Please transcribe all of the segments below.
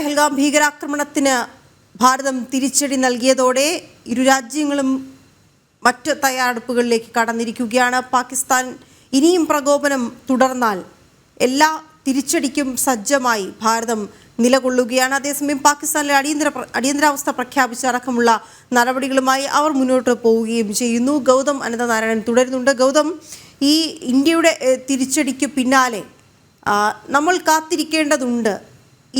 പെഹൽഗാം ഭീകരാക്രമണത്തിന് ഭാരതം തിരിച്ചടി നൽകിയതോടെ ഇരു രാജ്യങ്ങളും മറ്റ് തയ്യാറെടുപ്പുകളിലേക്ക് കടന്നിരിക്കുകയാണ്. പാകിസ്ഥാൻ ഇനിയും പ്രകോപനം തുടർന്നാൽ എല്ലാ തിരിച്ചടിക്കും സജ്ജമായി ഭാരതം നിലകൊള്ളുകയാണ്. അതേസമയം പാകിസ്ഥാനിലെ അടിയന്തര അടിയന്തരാവസ്ഥ പ്രഖ്യാപിച്ച അടക്കമുള്ള നടപടികളുമായി അവർ മുന്നോട്ട് പോവുകയും ചെയ്യുന്നു. ഗൗതം അനന്തനാരായണൻ തുടരുന്നുണ്ട്. ഗൗതം ഈ ഇന്ത്യയുടെ തിരിച്ചടിക്ക് പിന്നാലെ നമ്മൾ കാത്തിരിക്കേണ്ടതുണ്ട്.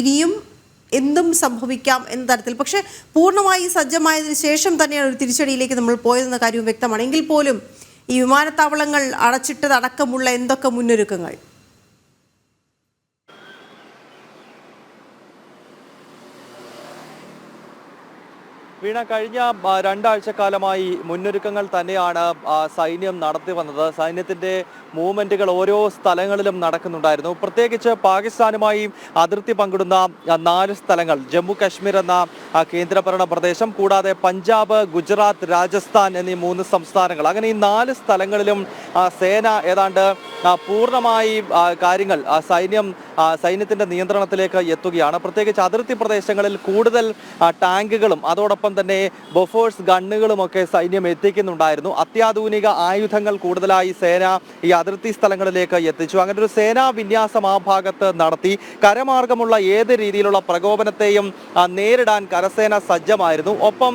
ഇനിയും എന്തും സംഭവിക്കാം എന്ന തരത്തിൽ. പക്ഷേ പൂർണമായി സജ്ജമായതിനു ശേഷം തന്നെയാണ് ഒരു തിരിച്ചടിയിലേക്ക് നമ്മൾ പോയതെന്ന കാര്യവും വ്യക്തമാണ്. എങ്കിൽ പോലും ഈ വിമാനത്താവളങ്ങൾ അടച്ചിട്ടതടക്കമുള്ള എന്തൊക്കെ മുന്നൊരുക്കങ്ങൾ? വീണ കഴിഞ്ഞ രണ്ടാഴ്ചക്കാലമായി മുന്നൊരുക്കങ്ങൾ തന്നെയാണ് സൈന്യം നടത്തി വന്നത്. സൈന്യത്തിന്റെ മൂവ്മെന്റുകൾ ഓരോ സ്ഥലങ്ങളിലും നടക്കുന്നുണ്ടായിരുന്നു. പ്രത്യേകിച്ച് പാകിസ്ഥാനുമായി അതിർത്തി പങ്കിടുന്ന നാല് സ്ഥലങ്ങൾ ജമ്മു കാശ്മീർ എന്ന കേന്ദ്രഭരണ പ്രദേശം കൂടാതെ പഞ്ചാബ് ഗുജറാത്ത് രാജസ്ഥാൻ എന്നീ മൂന്ന് സംസ്ഥാനങ്ങൾ. അങ്ങനെ ഈ നാല് സ്ഥലങ്ങളിലും സേന ഏതാണ്ട് പൂർണമായി കാര്യങ്ങൾ സൈന്യം സൈന്യത്തിന്റെ നിയന്ത്രണത്തിലേക്ക് എത്തുകയാണ്. പ്രത്യേകിച്ച് അതിർത്തി പ്രദേശങ്ങളിൽ കൂടുതൽ ടാങ്കുകളും അതോടൊപ്പം തന്നെ ബൊഫേഴ്സ് ഗണ്ണുകളുമൊക്കെ സൈന്യം എത്തിക്കുന്നുണ്ടായിരുന്നു. അത്യാധുനിക ആയുധങ്ങൾ കൂടുതലായി സേന ഈ അതിർത്തി സ്ഥലങ്ങളിലേക്ക് എത്തിച്ചു. അങ്ങനെ ഒരു സേനാ വിന്യാസം ആ ഭാഗത്ത് നടത്തി. കരമാർഗമുള്ള ഏത് രീതിയിലുള്ള പ്രകോപനത്തെയും നേരിടാൻ കരസേന സജ്ജമായിരുന്നു. ഒപ്പം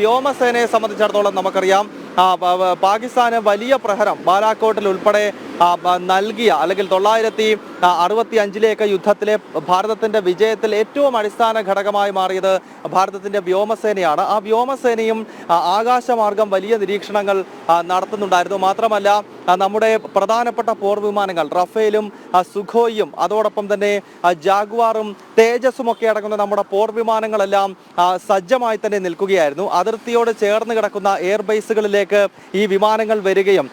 വ്യോമസേനയെ സംബന്ധിച്ചിടത്തോളം നമുക്കറിയാം പാകിസ്ഥാന് വലിയ പ്രഹരം ബാലാക്കോട്ടിൽ ഉൾപ്പെടെ നൽകിയ അല്ലെങ്കിൽ തൊള്ളായിരത്തി അറുപത്തി അഞ്ചിലേക്ക് യുദ്ധത്തിലെ ഭാരതത്തിന്റെ വിജയത്തിൽ ഏറ്റവും അടിസ്ഥാന ഘടകമായി മാറിയത് ഭാരതത്തിന്റെ വ്യോമസേനയാണ്. ആ വ്യോമസേനയും ആകാശമാർഗം വലിയ നിരീക്ഷണങ്ങൾ നടത്തുന്നുണ്ടായിരുന്നു. മാത്രമല്ല നമ്മുടെ പ്രധാനപ്പെട്ട പോർ വിമാനങ്ങൾ റഫേലും സുഖോയും അതോടൊപ്പം തന്നെ ജാഗ്വാറും തേജസും ഒക്കെ അടങ്ങുന്ന നമ്മുടെ പോർ വിമാനങ്ങളെല്ലാം സജ്ജമായി തന്നെ നിൽക്കുകയായിരുന്നു. അതിർത്തിയോട് ചേർന്ന് കിടക്കുന്ന എയർ ബേസുകളിലേക്ക് ഈ വിമാനങ്ങൾ വരികയും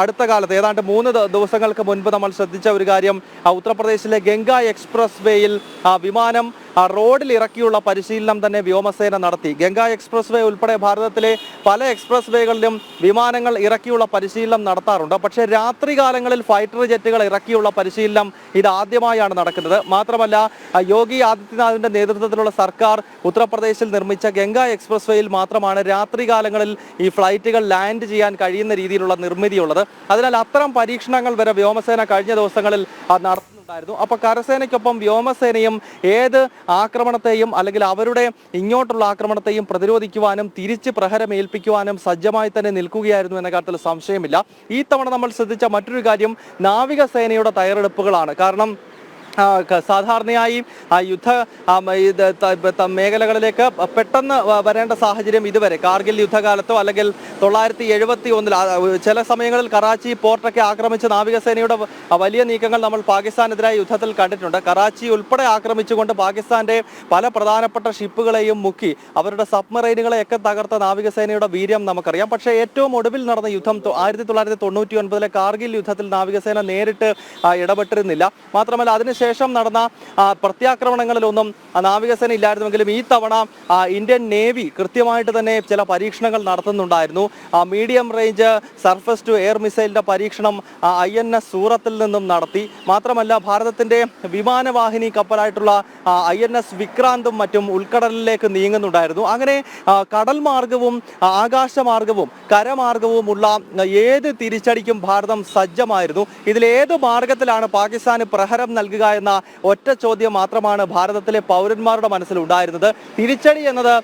അടുത്ത കാലത്ത് ഏതാണ്ട് മൂന്ന് ദിവസങ്ങൾക്ക് മുൻപ് നമ്മൾ ശ്രദ്ധിച്ച ഒരു കാര്യം ഉത്തർപ്രദേശിലെ ഗംഗ എക്സ്പ്രസ് വേയിൽ വിമാനം റോഡിൽ ഇറക്കിയുള്ള പരിശീലനം തന്നെ വ്യോമസേന നടത്തി. ഗംഗ എക്സ്പ്രസ് വേ ഉൾപ്പെടെ ഭാരതത്തിലെ പല എക്സ്പ്രസ് വേകളിലും വിമാനങ്ങൾ ഇറക്കിയുള്ള പരിശീലനം നടത്താറുണ്ട്. പക്ഷേ രാത്രികാലങ്ങളിൽ ഫൈറ്റർ ജെറ്റുകൾ ഇറക്കിയുള്ള പരിശീലനം ഇത് ആദ്യമായാണ് നടക്കുന്നത്. മാത്രമല്ല യോഗി ആദിത്യനാഥിന്റെ നേതൃത്വത്തിലുള്ള സർക്കാർ ഉത്തർപ്രദേശിൽ നിർമ്മിച്ച ഗംഗ എക്സ്പ്രസ് വേയിൽ മാത്രമാണ് രാത്രികാലങ്ങളിൽ ഈ ഫ്ലൈറ്റുകൾ ലാൻഡ് ചെയ്യാൻ കഴിയുന്ന രീതിയിലുള്ള നിർമ്മിതിയുള്ളത്. അതിനാൽ അത്തരം പരീക്ഷണങ്ങൾ വരെ വ്യോമസേന കഴിഞ്ഞ ദിവസങ്ങളിൽ നടത്തുന്നുണ്ടായിരുന്നു. അപ്പോൾ കരസേനയ്ക്കൊപ്പം വ്യോമസേനയും ഏത് ആക്രമണത്തെയും അല്ലെങ്കിൽ അവരുടെ ഇങ്ങോട്ടുള്ള ആക്രമണത്തെയും പ്രതിരോധിക്കുവാനും തിരിച്ച് പ്രഹരമേൽപ്പിക്കുവാനും സജ്ജമായി തന്നെ നിൽക്കുകയായിരുന്നു എന്ന കാര്യത്തിൽ സംശയമില്ല. ഈ തവണ നമ്മൾ ശ്രദ്ധിച്ച മറ്റൊരു കാര്യം നാവികസേനയുടെ തയ്യാറെടുപ്പുകളാണ്. കാരണം സാധാരണയായി യുദ്ധ മേഖലകളിലേക്ക് പെട്ടെന്ന് വരേണ്ട സാഹചര്യം ഇതുവരെ. കാർഗിൽ യുദ്ധകാലത്തോ അല്ലെങ്കിൽ തൊള്ളായിരത്തി എഴുപത്തി ഒന്നിൽ ചില സമയങ്ങളിൽ കറാച്ചി പോർട്ടൊക്കെ ആക്രമിച്ച നാവികസേനയുടെ വലിയ നീക്കങ്ങൾ നമ്മൾ പാകിസ്ഥാനെതിരായ യുദ്ധത്തിൽ കണ്ടിട്ടുണ്ട്. കറാച്ചി ഉൾപ്പെടെ ആക്രമിച്ചുകൊണ്ട് പാകിസ്ഥാന്റെ പല പ്രധാനപ്പെട്ട ഷിപ്പുകളെയും മുക്കി അവരുടെ സബ്മറൈനുകളെയൊക്കെ തകർത്ത നാവികസേനയുടെ വീര്യം നമുക്കറിയാം. പക്ഷേ ഏറ്റവും ഒടുവിൽ നടന്ന യുദ്ധം ആയിരത്തി തൊള്ളായിരത്തി തൊണ്ണൂറ്റി ഒൻപതിലെ കാർഗിൽ യുദ്ധത്തിൽ നാവികസേന നേരിട്ട് ഇടപെട്ടിരുന്നില്ല. മാത്രമല്ല അതിനുശേഷം നടന്ന ആ, പ്രത്യാക്രമണങ്ങളിലൊന്നും നാവികസേന ഇല്ലായിരുന്നുവെങ്കിലും ഈ തവണ ഇന്ത്യൻ നേവി കൃത്യമായിട്ട് തന്നെ ചില പരീക്ഷണങ്ങൾ നടത്തുന്നുണ്ടായിരുന്നു. Medium range surface to air മിസൈലിന്റെ പരീക്ഷണം ഐ എൻ എസ് സൂറത്തിൽ നിന്നും നടത്തി. മാത്രമല്ല ഭാരതത്തിന്റെ വിമാനവാഹിനി കപ്പലായിട്ടുള്ള ഐ എൻ എസ് വിക്രാന്തും മറ്റും ഉൾക്കടലിലേക്ക് നീങ്ങുന്നുണ്ടായിരുന്നു. അങ്ങനെ കടൽ മാർഗവും ആകാശമാർഗവും കരമാർഗവും ഉള്ള ഏത് തിരിച്ചടിക്കും ഭാരതം സജ്ജമായിരുന്നു. ഇതിൽ ഏത് മാർഗത്തിലാണ് പാകിസ്ഥാന് പ്രഹരം നൽകുക എന്ന ഒറ്റ ചോദ്യം മാത്രമാണ് ഭാരതത്തിലെ പൗരന്മാരുടെ മനസ്സിൽ ഉണ്ടായിരുന്നത്. തിരിച്ചടി എന്നത്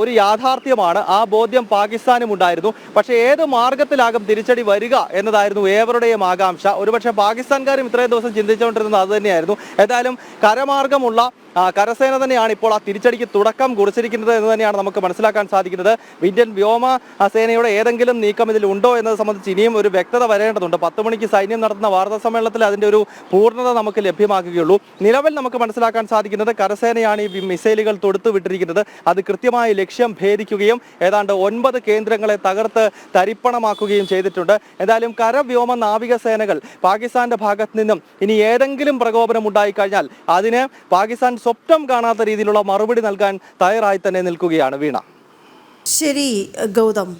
ഒരു യാഥാർത്ഥ്യമാണ്. ആ ബോധ്യം പാകിസ്ഥാനും ഉണ്ടായിരുന്നു. പക്ഷേ ഏത് മാർഗത്തിലാകും തിരിച്ചടി വരിക എന്നതായിരുന്നു ഏവരുടെയും ആകാംക്ഷ. ഒരുപക്ഷെ പാകിസ്ഥാൻകാരും ഇത്രയും ദിവസം ചിന്തിച്ചുകൊണ്ടിരുന്നത് അത് തന്നെയായിരുന്നു. ഏതായാലും കരമാർഗമുള്ള കരസേന തന്നെയാണ് ഇപ്പോൾ ആ തിരിച്ചടിക്ക് തുടക്കം കുറിച്ചിരിക്കുന്നത് എന്ന് തന്നെയാണ് നമുക്ക് മനസ്സിലാക്കാൻ സാധിക്കുന്നത്. ഇന്ത്യൻ വ്യോമ സേനയുടെ ഏതെങ്കിലും നീക്കം ഇതിൽ ഉണ്ടോ എന്നത് സംബന്ധിച്ച് ഇനിയും ഒരു വ്യക്തത വരേണ്ടതുണ്ട്. പത്ത് മണിക്ക് സൈന്യം നടത്തുന്ന വാർത്താ സമ്മേളനത്തിൽ അതിന്റെ ഒരു പൂർണത നമുക്ക് ലഭ്യമാക്കുകയുള്ളൂ നിലവിൽ നമുക്ക് മനസ്സിലാക്കാൻ സാധിക്കുന്നത് കരസേനയാണ് ഈ മിസൈലുകൾ തൊടുത്തു വിട്ടിരിക്കുന്നത്. അത് കൃത്യമായ ലക്ഷ്യം ഭേദിക്കുകയും ഏതാണ്ട് ഒൻപത് കേന്ദ്രങ്ങളെ തകർത്ത് തരിപ്പണമാക്കുകയും ചെയ്തിട്ടുണ്ട്. എന്തായാലും കരവ്യോമ നാവിക സേനകൾ പാകിസ്ഥാന്റെ ഭാഗത്ത് നിന്നും ഇനി ഏതെങ്കിലും പ്രകോപനം ഉണ്ടായിക്കഴിഞ്ഞാൽ അതിന് പാകിസ്ഥാൻ സ്വപ്നം കാണാത്ത രീതിയിലുള്ള മറുപടി നൽകാൻ തയ്യാറായി തന്നെ നിൽക്കുകയാണ് വീണ. ശരി ഗൗതം.